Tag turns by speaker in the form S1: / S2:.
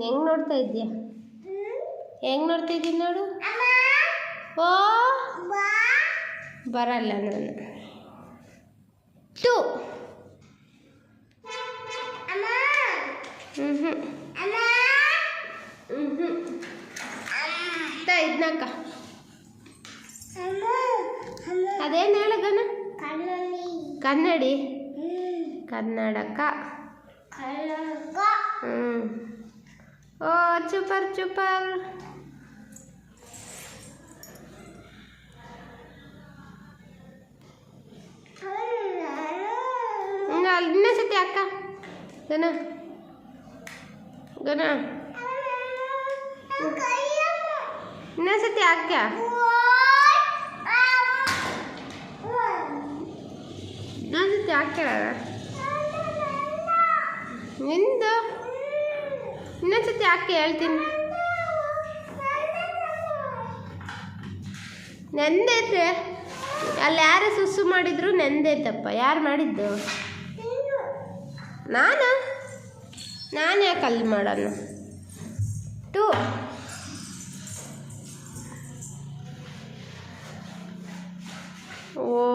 S1: ಹೆಂಗ್ ನೋಡ್ತಾ ಇದ್ದೀಯ? ಹೆಂಗ್ ನೋಡ್ತಾ ಇದ್ದೀನಿ ನೋಡು? ಓ ಬರಲ್ಲ ನಾನು. ಟು ಹ್ಞೂ ಹ್ಞೂ ಹ್ಞೂ ಹ್ಞೂ ತಾ ಇದ್ನಾಕ ಅದೇನು ಹೇಳಗನ? ಕನ್ನಡಿ. ಕನ್ನಡಕ. ಹ್ಞೂ ಓ ಚೂಪರ್ ಚೂಪರ್ ಹ್ಞೂ ಅಲ್ಲಿ ಇನ್ನೊಂದ್ಸತಿ ಅಕ್ಕ ಗನ ಗನ ಇನ್ನೊಂದ್ಸತಿ ಅಕ್ಕ ಇನ್ನೊಂದ್ಸತಿ ಹಾಕ್ಯಾರ ನಿಂದು ಇನ್ನೊಂದ್ಸತಿ ಯಾಕೆ ಹೇಳ್ತೀನಿ? ನೆಂದೈತೆ ಅಲ್ಲಿ ಯಾರು ಸುಸ್ಸು ಮಾಡಿದ್ರು ನೆಂದೈತಪ್ಪ ಯಾರು ಮಾಡಿದ್ದು? ನಾನು? ನಾನು ಯಾಕೆ ಅಲ್ಲಿ ಮಾಡೋಣ? ಟೂ. ಓ